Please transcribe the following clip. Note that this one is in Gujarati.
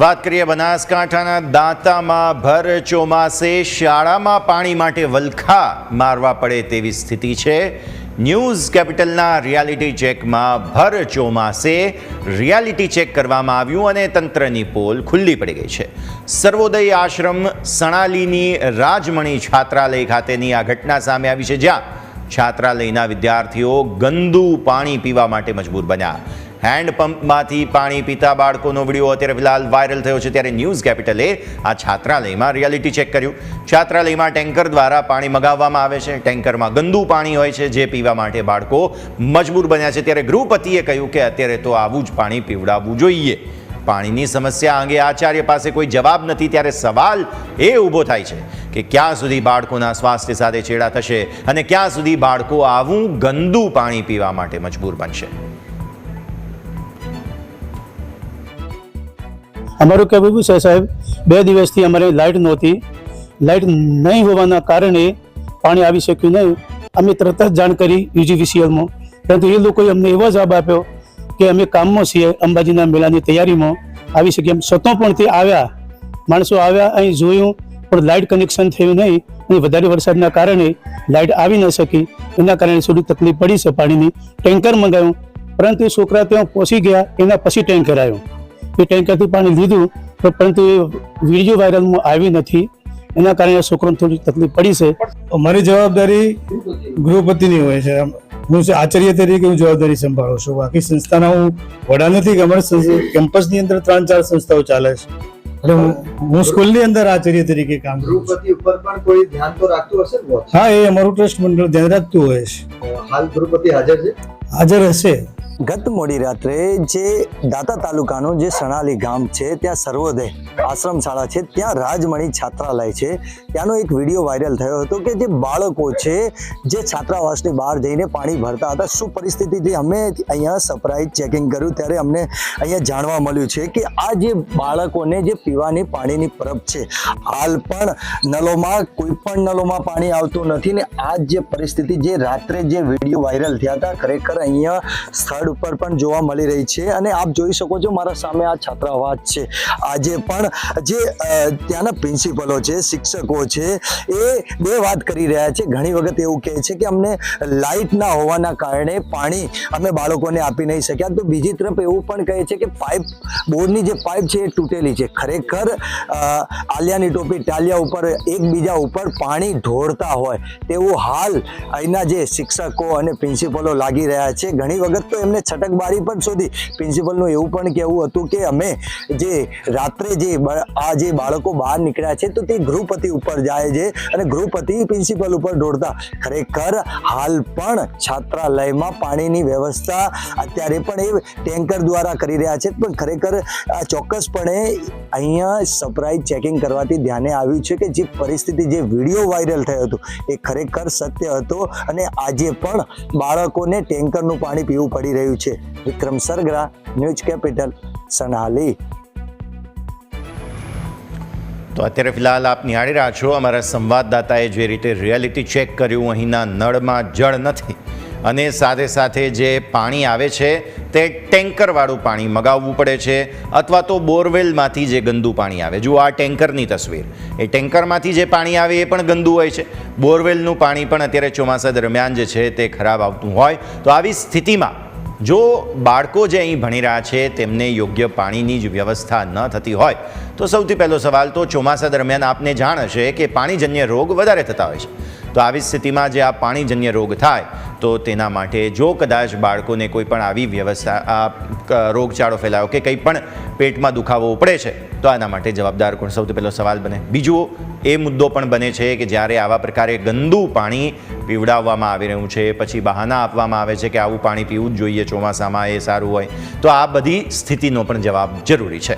વાત કરીએ બનાસકાંઠાના દાંતામાં ભર ચોમાસે, શાળામાં પાણી માટે વલખા મારવા પડે તેવી સ્થિતિ છે. ન્યૂઝ કેપિટલના રિયાલિટી ચેકમાં ભર ચોમાસે રિયાલિટી ચેક કરવામાં આવ્યું અને તંત્રની પોલ ખુલ્લી પડી ગઈ છે. સર્વોદય આશ્રમ સણાલીની રાજમણી છાત્રાલય ખાતેની આ ઘટના સામે આવી છે, જ્યાં છાત્રાલયના વિદ્યાર્થીઓ ગંદુ પાણી પીવા માટે મજબૂર બન્યા. હેન્ડપંપમાંથી પાણી પીતા બાળકોનો વીડિયો અત્યારે ફિલહાલ વાયરલ થયો છે ત્યારે ન્યૂઝ કેપિટલે આ છાત્રાલયમાં રિયાલિટી ચેક કર્યું. છાત્રાલયમાં ટેન્કર દ્વારા પાણી મગાવવામાં આવે છે. ટેન્કરમાં ગંદુ પાણી હોય છે જે પીવા માટે બાળકો મજબૂર બન્યા છે. ત્યારે ગૃહપતિએ કહ્યું કે અત્યારે તો આવું જ પાણી પીવડાવવું જોઈએ. પાણીની સમસ્યા અંગે આચાર્ય પાસે કોઈ જવાબ નથી. ત્યારે સવાલ એ ઊભો થાય છે કે ક્યાં સુધી બાળકોના સ્વાસ્થ્ય સાથે છેડા થશે અને ક્યાં સુધી બાળકો આવું ગંદુ પાણી પીવા માટે મજબૂર બનશે. અમારું કહેવું છે સાહેબ, બે દિવસથી અમારે લાઇટ નહોતી. લાઇટ નહીં હોવાના કારણે પાણી આવી શક્યું નહીં. અમે તરત જ જાણ કરી યુજીવીસીએલમાં. પરંતુ એ લોકોએ અમને એવો જવાબ આપ્યો કે અમે કામમાં છીએ, અંબાજીના મેળાની તૈયારીમાં. આવી શકીએ છતાં પણ તે આવ્યા. માણસો આવ્યા, અહીં જોયું, પણ લાઇટ કનેક્શન થયું નહીં અને વધારે વરસાદના કારણે લાઇટ આવી ન શકી. એના કારણે થોડી તકલીફ પડી છે પાણીની. ટેન્કર મંગાવ્યું પરંતુ છોકરા ત્યાં પહોંચી ગયા, એના પછી ટેન્કર આવ્યું. એ ટેન્કરથી પાણી લીધું. તો પરંતુ એ વીડિયો વાયરલમાં આવી નથી. એના કારણે છોકરાને થોડી તકલીફ પડી છે. મારી જવાબદારી ગૃહપતિની હોય છે. હું આચાર્ય તરીકે હું જવાબદારી સંભાળું છું. બાકી સંસ્થાના હું વડા નથી કે અમારે કેમ્પસની અંદર ત્રણ ચાર સંસ્થાઓ ચાલે છે. એટલે હું સ્કૂલની અંદર આચાર્ય તરીકે કામ કરું ગૃહપતિ ઉપર પણ કોઈ ધ્યાન તો રાખતું હશે ને હા એ અમારું ટ્રસ્ટ મંડળ ધ્યાન રાખતું હોય છે. હાલ ગૃહપતિ હાજર છે? હાજર હશે. ગત મોડી રાત્રે જે દાતા તાલુકાનું જે સણાલી ગામ છે, ત્યાં સર્વોદય આશ્રમ શાળા છે, ત્યાં રાજમણી છાત્રાલય છે. ત્યાંનો એક વીડિયો વાયરલ થયો હતો કે જે બાળકો છે, જે છાત્રાવાસની બહાર જઈને પાણી ભરતા હતા. શું પરિસ્થિતિથી અમે અહીંયા સરપ્રાઇઝ ચેકિંગ કર્યું? ત્યારે અમને અહીંયા જાણવા મળ્યું છે કે આ જે બાળકોને જે પીવાની પાણીની પરબ છે, હાલ પણ નલોમાં કોઈ પણ નલોમાં પાણી આવતું નથી ને આ જે પરિસ્થિતિ જે રાત્રે જે વીડિયો વાયરલ થયા હતા, ખરેખર અહીંયા સ્થળ ઉપર પણ જોવા મળી રહી છે અને આપ જોઈ શકો છો મારા સામે આ છાત્રાવાસ છે. આજે પણ જે ત્યાંના પ્રિન્સિપલો છે, શિક્ષકો છે, એ બે વાત કરી રહ્યા છે. ઘણી વખત એવું કહે છે કે અમને લાઇટ ના હોવાના કારણે પાણી અમે બાળકોને આપી નહીં શક્યા. તો બીજી તરફ એવું પણ કહે છે કે પાઇપ બોરની જે પાઇપ છે એ તૂટેલી છે. ખરેખર આલિયાની ટોપી ટાલિયા ઉપર, એકબીજા ઉપર પાણી ઢોળતા હોય. તેવું હાલ અહીંના જે શિક્ષકો અને પ્રિન્સિપલો લાગી રહ્યા છે. ઘણી વખત તો એમને છટકબારી પણ શોધી. પ્રિન્સિપલનું એવું પણ કહેવું હતું કે અમે જે રાત્રે જે આ જે બાળકો બહાર નીકળ્યા છે, તો તે ગૃહપતિ ઉપર જાય છે અને ગૃહપતિ પ્રિન્સિપલ ઉપર દોડતા. ખરેખર હાલ પણ છાત્રાલયમાં પાણીની વ્યવસ્થા અત્યારે પણ એ ટેન્કર દ્વારા કરી રહ્યા છે. પણ ખરેખર ચોક્કસપણે અહીંયા સરપ્રાઇઝ ચેકિંગ કરવાથી ધ્યાને આવ્યું છે કે જે પરિસ્થિતિ, જે વીડિયો વાયરલ થયો હતો, એ ખરેખર સત્ય હતો અને આજે પણ બાળકોને ટેન્કરનું પાણી પીવું પડી રહ્યું છે. Vikram Sargara, news capital, Sanali. તો અત્યારે ફિલહાલ આપ નિહાળી રહ્યા છો. અમારા સંવાદદાતાએ જે રીતે રિયાલિટી ચેક કર્યું, અહીંના નળમાં જળ નથી અને સાથે સાથે જે પાણી આવે છે, તે ટેન્કરવાળું પાણી મગાવવું પડે છે અથવા તો બોરવેલમાંથી જે ગંદુ પાણી આવે. જુઓ આ ટેન્કરની તસવીર. એ ટેન્કરમાંથી જે પાણી આવે એ પણ ગંદુ હોય છે. બોરવેલનું પાણી પણ અત્યારે ચોમાસા દરમિયાન જે છે તે ખરાબ આવતું હોય. તો આવી સ્થિતિમાં જો બાળકો જે અહીં ભણી રહ્યા છે, તેમને યોગ્ય પાણીની જ વ્યવસ્થા ન થતી હોય, તો સૌથી પહેલો સવાલ તો ચોમાસા દરમિયાન આપને જાણ હશે કે પાણીજન્ય રોગ વધારે થતા હોય છે. તો આવી સ્થિતિમાં જે આ પાણીજન્ય રોગ થાય, તો તેના માટે જો કદાચ બાળકોને કોઈ પણ આવી વ્યવસ્થા રોગચાળો ફેલાયો કે કંઈ પણ પેટમાં દુખાવો ઉપડે છે, તો આના માટે જવાબદાર કોણ? સૌથી પહેલો સવાલ બને. બીજું એ મુદ્દો પણ બને છે કે જ્યારે આવા પ્રકારે ગંદુ પાણી પીવડાવવામાં આવી રહ્યું છે, પછી બહાના આપવામાં આવે છે કે આવું પાણી પીવું જ જોઈએ ચોમાસામાં એ સારું હોય, તો આ બધી સ્થિતિનો પણ જવાબ જરૂરી છે.